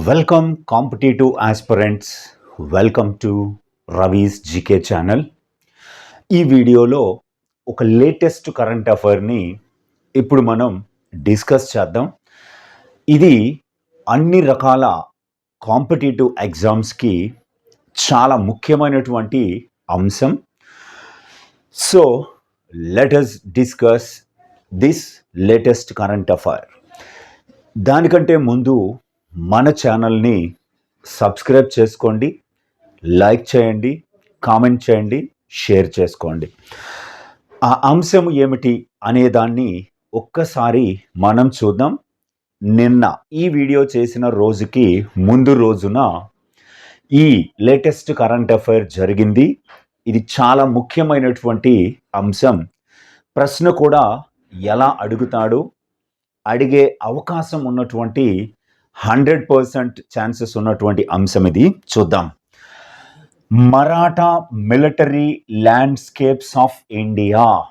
Welcome competitive aspirants welcome to Ravi's GK channel ఈ వీడియోలో ఒక లేటెస్ట్ కరెంట్ అఫైర్ని ఇప్పుడు మనం డిస్కస్ చేద్దాం. ఇది అన్ని రకాల కాంపిటేటివ్ ఎగ్జామ్స్కి చాలా ముఖ్యమైనటువంటి అంశం. So let us discuss this latest current affair దానికంటే ముందు మన ఛానల్ని సబ్స్క్రైబ్ చేసుకోండి లైక్ చేయండి కామెంట్ చేయండి షేర్ చేసుకోండి. ఆ అంశం ఏమిటి అనే దాన్ని ఒక్కసారి మనం చూద్దాం. నిన్న ఈ వీడియో చేసిన రోజుకి ముందు రోజున ఈ లేటెస్ట్ కరెంట్ అఫైర్ జరిగింది. ఇది చాలా ముఖ్యమైనటువంటి అంశం. ప్రశ్న కూడా ఎలా అడుగుతాడు? అడిగే అవకాశం ఉన్నటువంటి హండ్రెడ్ పర్సెంట్ ఛాన్సెస్ ఉన్నటువంటి అంశం ఇది. చూద్దాం. Maratha military landscapes of India.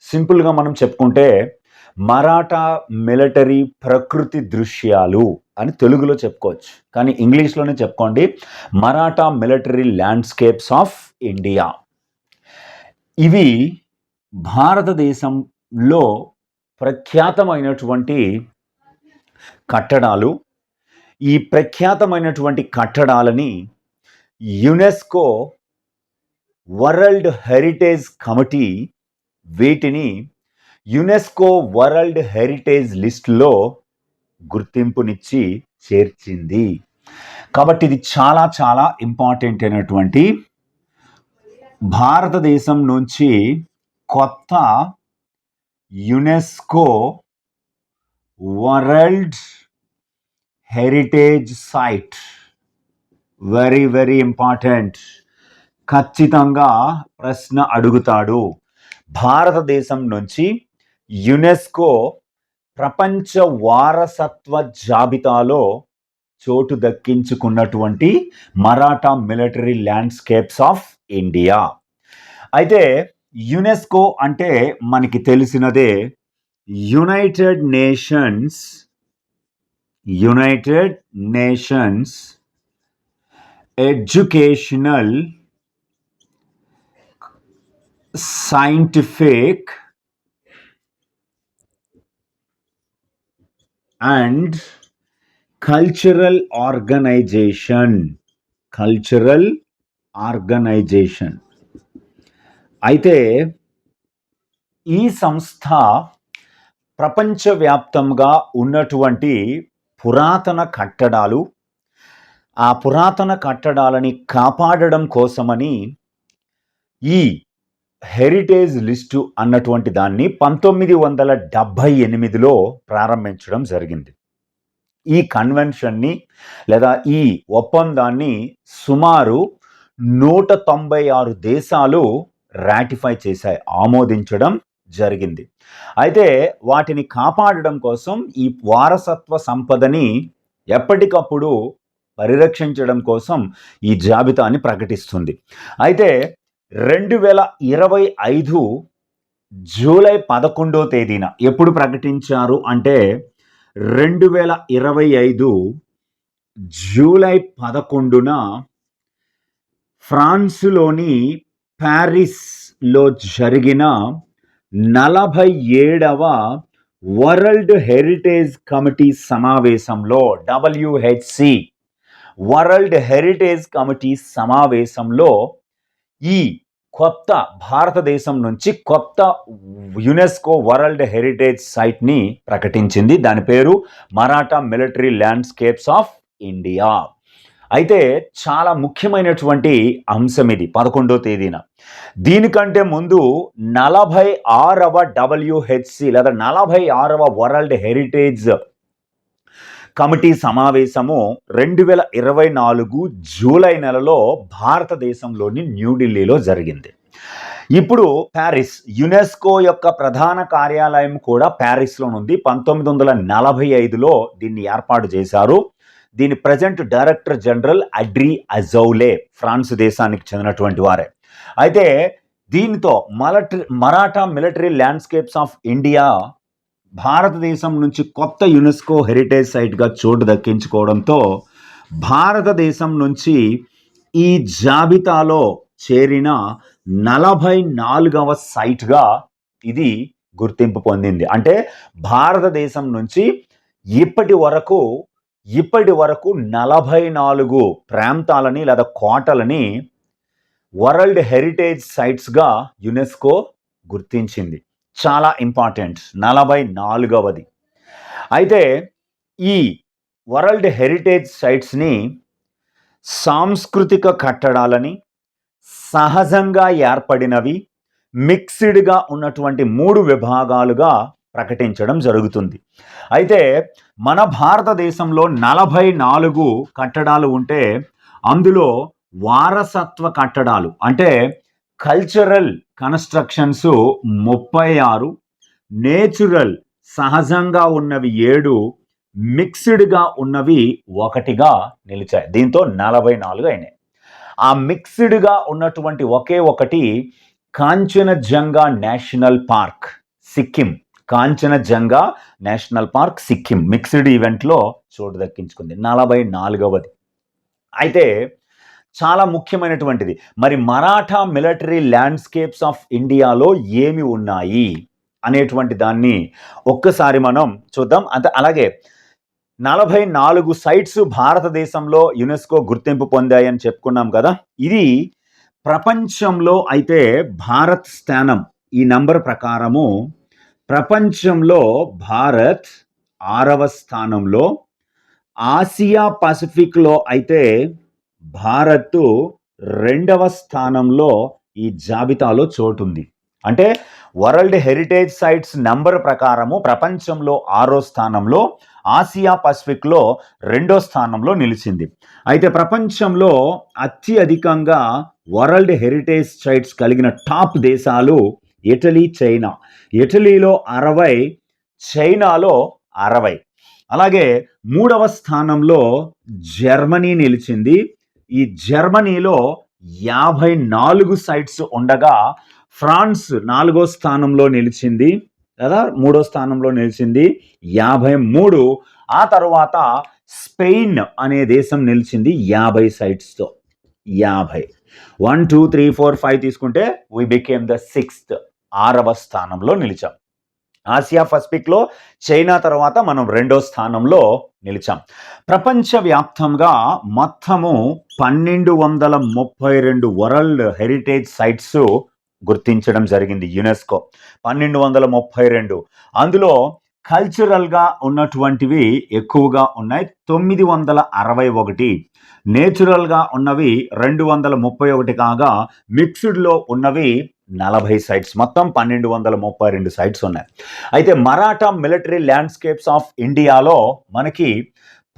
సింపుల్గా మనం చెప్పుకుంటే మరాఠా మిలిటరీ ప్రకృతి దృశ్యాలు అని తెలుగులో చెప్పుకోవచ్చు. కానీ ఇంగ్లీష్లోనే చెప్పుకోండి. Maratha military landscapes of India. ఇవి భారతదేశంలో ప్రఖ్యాతమైనటువంటి కట్టడాలు ఈ ప్రఖ్యాతమైనటువంటి కట్టడాలని యునెస్కో వరల్డ్ హెరిటేజ్ కమిటీ వీటిని యునెస్కో వరల్డ్ హెరిటేజ్ లిస్టులో గుర్తింపునిచ్చి చేర్చింది. కాబట్టి ఇది చాలా చాలా ఇంపార్టెంట్ అయినటువంటి భారతదేశం నుంచి కొత్త UNESCO world heritage site very very important ఖచ్చితంగా ప్రశ్న అడుగుతాడు. భారతదేశం నుంచి యునెస్కో ప్రపంచ వారసత్వ జాబితాలో చోటు దక్కించుకున్నటువంటి Maratha military landscapes of India అయితే యునెస్కో అంటే మనకి తెలిసినదే United Nations United Nations educational scientific and cultural organisation cultural organisation అయితే ఈ సంస్థ ప్రపంచవ్యాప్తంగా ఉన్నటువంటి పురాతన కట్టడాలు ఆ పురాతన కట్టడాలని కాపాడడం కోసమని ఈ హెరిటేజ్ లిస్టు అన్నటువంటి దాన్ని పంతొమ్మిది వందల డెబ్భై ఎనిమిదిలో ప్రారంభించడం జరిగింది. ఈ కన్వెన్షన్ని లేదా ఈ ఒప్పందాన్ని సుమారు నూట తొంభై ఆరు దేశాలు రాటిఫై చేశాయి ఆమోదించడం జరిగింది. అయితే వాటిని కాపాడడం కోసం ఈ వారసత్వ సంపదని ఎప్పటికప్పుడు పరిరక్షించడం కోసం ఈ జాబితాని ప్రకటిస్తుంది. అయితే రెండు వేల ఇరవై ఐదు జూలై పదకొండో తేదీన ఎప్పుడు ప్రకటించారు అంటే రెండు వేల ఇరవై ఐదు జూలై పదకొండున ఫ్రాన్స్లోని ప్యారిస్లో జరిగిన నలభై ఏడవ వరల్డ్ హెరిటేజ్ కమిటీ సమావేశంలో డబ్ల్యూహెచ్సి వరల్డ్ హెరిటేజ్ కమిటీ సమావేశంలో ఈ కొత్త భారతదేశం నుంచి కొత్త యునెస్కో వరల్డ్ హెరిటేజ్ సైట్ని ప్రకటించింది. దాని పేరు Maratha military landscapes of India. అయితే చాలా ముఖ్యమైనటువంటి అంశం ఇది పదకొండో తేదీన. దీనికంటే ముందు నలభై ఆరవ డబ్ల్యూహెచ్సి లేదా నలభై ఆరవ వరల్డ్ హెరిటేజ్ కమిటీ సమావేశము రెండు వేల ఇరవై నాలుగు జూలై నెలలో భారతదేశంలోని న్యూఢిల్లీలో జరిగింది. ఇప్పుడు ప్యారిస్ యునెస్కో యొక్క ప్రధాన కార్యాలయం కూడా ప్యారిస్లో ఉంది పంతొమ్మిది వందల నలభై ఐదులో దీన్ని ఏర్పాటు చేశారు. దీని present director general Audrey Azoulay France దేశానికి చెందినటువంటి వారే. అయితే దీనితో military Maratha military landscapes of India భారతదేశం నుంచి కొత్త యునెస్కో హెరిటేజ్ సైట్గా చోటు దక్కించుకోవడంతో భారతదేశం నుంచి ఈ జాబితాలో చేరిన నలభై నాలుగవ సైట్గా ఇది గుర్తింపు పొందింది. అంటే భారతదేశం నుంచి ఇప్పటి వరకు ఇప్పటి వరకు నలభై నాలుగు ప్రాంతాలని లేదా కోటలని వరల్డ్ హెరిటేజ్ సైట్స్గా యునెస్కో గుర్తించింది. చాలా ఇంపార్టెంట్. నలభై నాలుగవది అయితే ఈ వరల్డ్ హెరిటేజ్ సైట్స్ని సాంస్కృతిక కట్టడాలని సహజంగా ఏర్పడినవి మిక్స్డ్గా ఉన్నటువంటి మూడు విభాగాలుగా ప్రకటించడం జరుగుతుంది. అయితే మన భారతదేశంలో నలభై నాలుగు కట్టడాలు ఉంటే అందులో వారసత్వ కట్టడాలు అంటే కల్చరల్ కన్స్ట్రక్షన్స్ ముప్పై ఆరు నేచురల్ సహజంగా ఉన్నవి ఏడు మిక్స్డ్గా ఉన్నవి ఒకటిగా నిలిచాయి. దీంతో నలభై నాలుగు అయినాయి. ఆ మిక్స్డ్గా ఉన్నటువంటి ఒకే ఒకటి Kanchenjunga national park Sikkim. Kanchenjunga national park Sikkim mixed ఈవెంట్లో చోటు దక్కించుకుంది. నలభై నాలుగవది అయితే చాలా ముఖ్యమైనటువంటిది. మరి మరాఠా మిలిటరీ ల్యాండ్స్కేప్స్ ఆఫ్ ఇండియాలో ఏమి ఉన్నాయి అనేటువంటి దాన్ని ఒక్కసారి మనం చూద్దాం. అంత అలాగే నలభై నాలుగు సైట్స్ భారతదేశంలో యునెస్కో గుర్తింపు పొందాయని చెప్పుకున్నాం కదా. ఇది ప్రపంచంలో అయితే భారత్ స్థానం ఈ నంబర్ ప్రకారము ప్రపంచంలో భారత్ ఆరవ స్థానంలో ఆసియా పసిఫిక్లో అయితే భారత్ రెండవ స్థానంలో ఈ జాబితాలో చోటుంది. అంటే వరల్డ్ హెరిటేజ్ సైట్స్ నంబర్ ప్రకారము ప్రపంచంలో ఆరో స్థానంలో ఆసియా పసిఫిక్లో రెండో స్థానంలో నిలిచింది. అయితే ప్రపంచంలో అత్యధికంగా వరల్డ్ హెరిటేజ్ సైట్స్ కలిగిన టాప్ దేశాలు ఇటలీ చైనా. ఇటలీలో అరవై చైనాలో అరవై. అలాగే మూడవ స్థానంలో జర్మనీ నిలిచింది. ఈ జర్మనీలో యాభై నాలుగు సైట్స్ ఉండగా ఫ్రాన్స్ నాలుగో స్థానంలో నిలిచింది. కదా? మూడో స్థానంలో నిలిచింది. యాభై మూడు. ఆ తర్వాత స్పెయిన్ అనే దేశం నిలిచింది యాభై సైట్స్తో. యాభై. One two three four five తీసుకుంటే వీ బికేమ్ ద సిక్స్త్ ఆరవ స్థానంలో నిలిచాం. ఆసియా పసిఫిక్లో చైనా తర్వాత మనం రెండో స్థానంలో నిలిచాం. ప్రపంచవ్యాప్తంగా మొత్తము పన్నెండు వందల ముప్పై రెండు వరల్డ్ హెరిటేజ్ సైట్స్ గుర్తించడం జరిగింది యునెస్కో. పన్నెండు వందల ముప్పై రెండు. అందులో కల్చరల్గా ఉన్నటువంటివి ఎక్కువగా ఉన్నాయి. తొమ్మిది వందల అరవై ఒకటి. నేచురల్గా ఉన్నవి రెండు వందల ముప్పై ఒకటి కాగా మిక్స్డ్లో ఉన్నవి నలభై సైట్స్. మొత్తం పన్నెండు వందల ముప్పై రెండు సైట్స్ ఉన్నాయి. అయితే మరాఠా మిలిటరీ ల్యాండ్స్కేప్స్ ఆఫ్ ఇండియాలో మనకి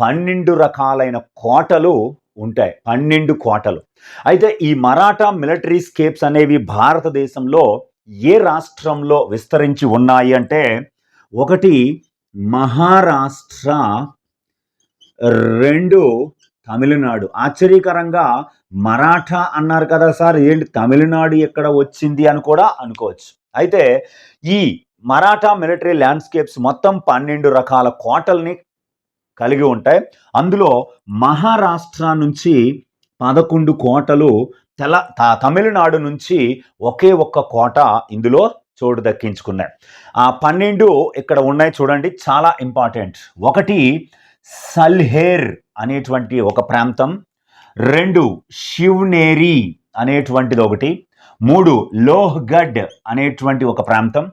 పన్నెండు రకాలైన కోటలు ఉంటాయి. పన్నెండు కోటలు. అయితే ఈ మరాఠా మిలిటరీ స్కేప్స్ అనేవి భారతదేశంలో ఏ రాష్ట్రంలో విస్తరించి ఉన్నాయి అంటే ఒకటి మహారాష్ట్ర రెండు తమిళనాడు. ఆశ్చర్యకరంగా మరాఠా అన్నారు కదా సార్ ఏంటి తమిళనాడు ఎక్కడ వచ్చింది అని కూడా అనుకోవచ్చు. అయితే ఈ మరాఠా మిలిటరీ ల్యాండ్స్కేప్స్ మొత్తం పన్నెండు రకాల కోటల్ని కలిగి ఉంటాయి. అందులో మహారాష్ట్ర నుంచి పదకొండు కోటలు తెల త- తమిళనాడు నుంచి ఒకే ఒక్క కోట ఇందులో చోటు దక్కించుకున్నాయి. ఆ పన్నెండు ఇక్కడ ఉన్నాయి చూడండి చాలా ఇంపార్టెంట్. ఒకటి సల్హేర్ అనేటువంటి ఒక ప్రాంతం రెండు శివ్నేరి అనేటువంటిది ఒకటి మూడు లోహ్గఢ్ అనేటువంటి ఒక ప్రాంతం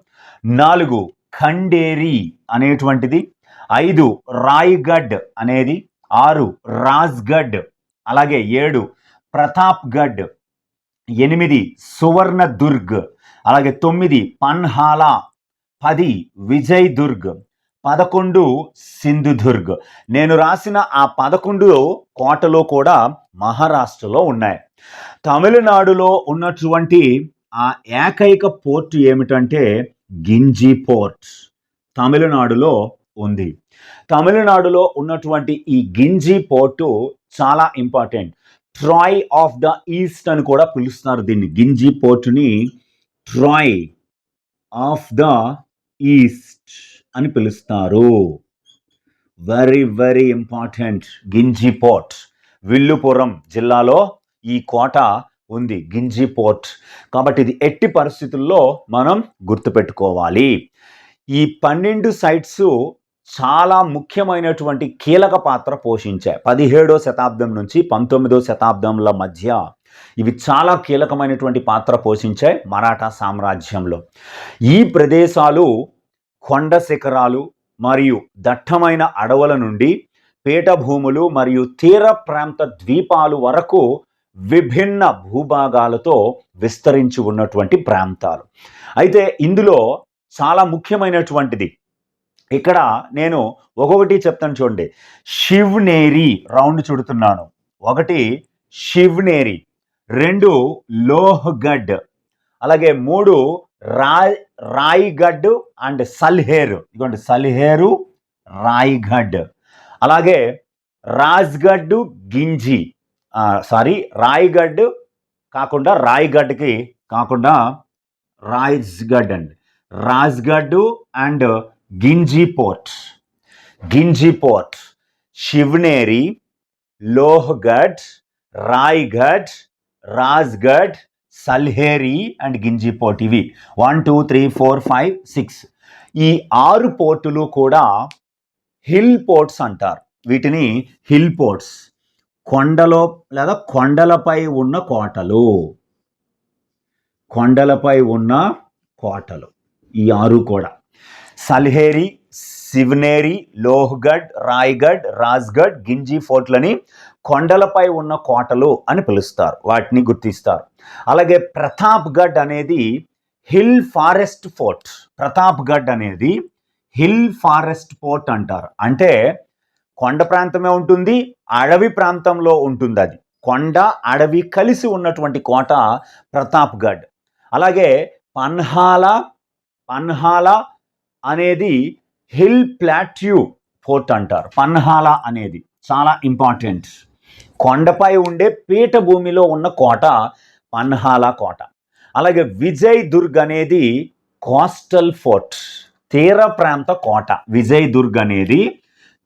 నాలుగు ఖండేరి అనేటువంటిది ఐదు రాయ్గఢ్ అనేది ఆరు రాజ్గఢ్ అలాగే ఏడు ప్రతాప్గఢ్ ఎనిమిది సువర్ణదుర్గ్ అలాగే తొమ్మిది పన్హాలా పది విజయ్ దుర్గ్ పదకొండు సింధుదుర్గ్. నేను రాసిన ఆ పదకొండు కోటలు కూడా మహారాష్ట్రలో ఉన్నాయి. తమిళనాడులో ఉన్నటువంటి ఆ ఏకైక పోర్ట్ ఏమిటంటే గింజీ పోర్ట్ తమిళనాడులో ఉంది. తమిళనాడులో ఉన్నటువంటి ఈ గింజీ పోర్టు చాలా important. Troy of the east అని కూడా పిలుస్తారు దీన్ని. గింజీ పోర్టుని ట్రాయ్ ఆఫ్ ద ఈస్ట్. అని పిలుస్తారు. Very very important Gingee fort Villupuram జిల్లాలో ఈ కోట ఉంది. గింజి పోర్ట్ కాబట్టి ఇది ఎట్టి పరిస్థితుల్లో మనం గుర్తుపెట్టుకోవాలి. ఈ పన్నెండు సైట్స్ చాలా ముఖ్యమైనటువంటి కీలక పాత్ర పోషించాయి. పదిహేడో శతాబ్దం నుంచి పంతొమ్మిదో శతాబ్దంల మధ్య ఇవి చాలా కీలకమైనటువంటి పాత్ర పోషించాయి మరాఠా సామ్రాజ్యంలో. ఈ ప్రదేశాలు కొండ శిఖరాలు మరియు దట్టమైన అడవుల నుండి పీఠభూములు మరియు తీర ప్రాంత ద్వీపాలు వరకు విభిన్న భూభాగాలతో విస్తరించి ఉన్నటువంటి ప్రాంతాలు. అయితే ఇందులో చాలా ముఖ్యమైనటువంటిది. ఇక్కడ నేను ఒక్కొక్కటి చెప్తాను చూడండి. శివ్నేరి రౌండ్ చుడుతున్నాను. ఒకటి శివ్నేరి రెండు లోహ్గఢ్ అలాగే మూడు రాయ్ రాయిగఢ్ అండ్ సల్హేర్. ఇదిగోండి సల్హేరు రాయిగఢ్ అలాగే రాజ్గఢ్ గింజి. సారీ రాయిగఢ్ కాకుండా రాయ్గఢ్కి కాకుండా రాయిజ్గడ్ అండి. Rajgad and Gingee fort. Gingee fort. Shivneri Lohagad Raigad Rajgad Salher and Gingee fort ఇవి one two three four five six ఈ ఆరు పోర్టులు కూడా హిల్ పోర్ట్స్ అంటారు. వీటిని హిల్ పోర్ట్స్. కొండలో లేదా కొండలపై ఉన్న కోటలు. కొండలపై ఉన్న కోటలు. ఈ ఆరు కూడా. సల్హేరి శివనేరి లోహ్గఢ్ రాయ్గఢ్ రాజ్గఢ్ గింజీ ఫోర్ట్లని కొండలపై ఉన్న కోటలు అని పిలుస్తారు. వాటిని గుర్తిస్తారు. అలాగే ప్రతాప్గఢ్ అనేది హిల్ ఫారెస్ట్ ఫోర్ట్. ప్రతాప్గఢ్ అనేది హిల్ ఫారెస్ట్ ఫోర్ట్ అంటారు. అంటే కొండ ప్రాంతమే ఉంటుంది అడవి ప్రాంతంలో ఉంటుంది అది. కొండ అడవి కలిసి ఉన్నటువంటి కోట ప్రతాప్గఢ్ అలాగే పన్హాల పన్హాల అనేది హిల్ ప్లాట్యూ ఫోర్ట్ అంటారు. పన్హాల అనేది చాలా ఇంపార్టెంట్. కొండపై ఉండే పీఠభూమిలో ఉన్న కోట పన్హాల కోట. అలాగే విజయ్ దుర్గ్ అనేది కోస్టల్ ఫోర్ట్ తీర ప్రాంత కోట. విజయ్ దుర్గ్ అనేది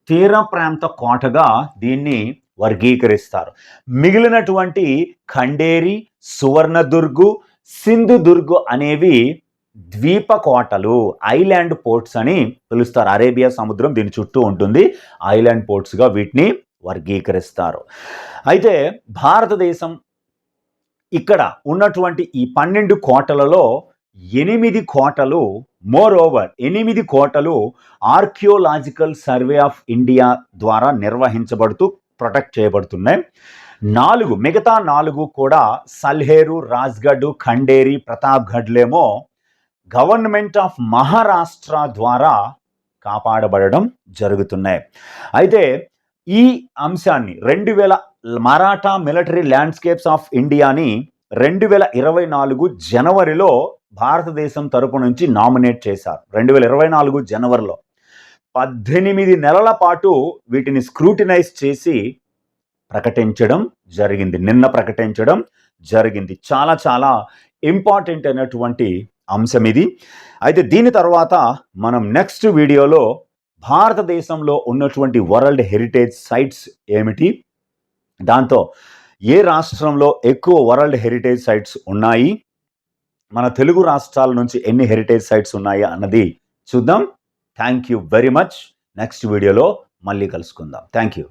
తీర ప్రాంత కోటగా దీన్ని వర్గీకరిస్తారు. మిగిలినటువంటి ఖండేరి సువర్ణదుర్గు సింధుదుర్గు అనేవి ద్వీప కోటలు ఐలాండ్ పోర్ట్స్ అని పిలుస్తారు. అరేబియా సముద్రం దీని చుట్టూ ఉంటుంది. ఐలాండ్ పోర్ట్స్గా వీటిని వర్గీకరిస్తారు. అయితే భారతదేశం ఇక్కడ ఉన్నటువంటి ఈ పన్నెండు కోటలలో ఎనిమిది కోటలు మోర్ ఓవర్ ఎనిమిది కోటలు ఆర్కియోలాజికల్ సర్వే ఆఫ్ ఇండియా ద్వారా నిర్వహించబడుతూ ప్రొటెక్ట్ చేయబడుతున్నాయి. నాలుగు మిగతా నాలుగు కూడా సల్హేరు రాజ్గఢ్ ఖండేరి ప్రతాప్గఢ్లేమో గవర్నమెంట్ ఆఫ్ మహారాష్ట్ర ద్వారా కాపాడబడడం జరుగుతున్నాయి. అయితే ఈ అంశాన్ని రెండు వేల మరాఠా మిలిటరీ ల్యాండ్స్కేప్స్ ఆఫ్ ఇండియాని రెండు వేల ఇరవై నాలుగు జనవరిలో భారతదేశం తరపు నుంచి నామినేట్ చేశారు. రెండు వేల ఇరవై నాలుగు జనవరిలో. పద్దెనిమిది నెలల పాటు వీటిని స్క్రూటినైజ్ చేసి ప్రకటించడం జరిగింది. నిన్న ప్రకటించడం జరిగింది. చాలా చాలా ఇంపార్టెంట్ అయినటువంటి అంశం ఇది. అయితే దీని తర్వాత మనం నెక్స్ట్ వీడియోలో భారతదేశంలో ఉన్నటువంటి వరల్డ్ హెరిటేజ్ సైట్స్ ఏమిటి? దాంతో ఏ రాష్ట్రంలో ఎక్కువ వరల్డ్ హెరిటేజ్ సైట్స్ ఉన్నాయి? మన తెలుగు రాష్ట్రాల నుంచి ఎన్ని హెరిటేజ్ సైట్స్ ఉన్నాయి అన్నది చూద్దాం. Thank you very much. Next వీడియోలో మళ్ళీ కలుసుకుందాం. Thank you.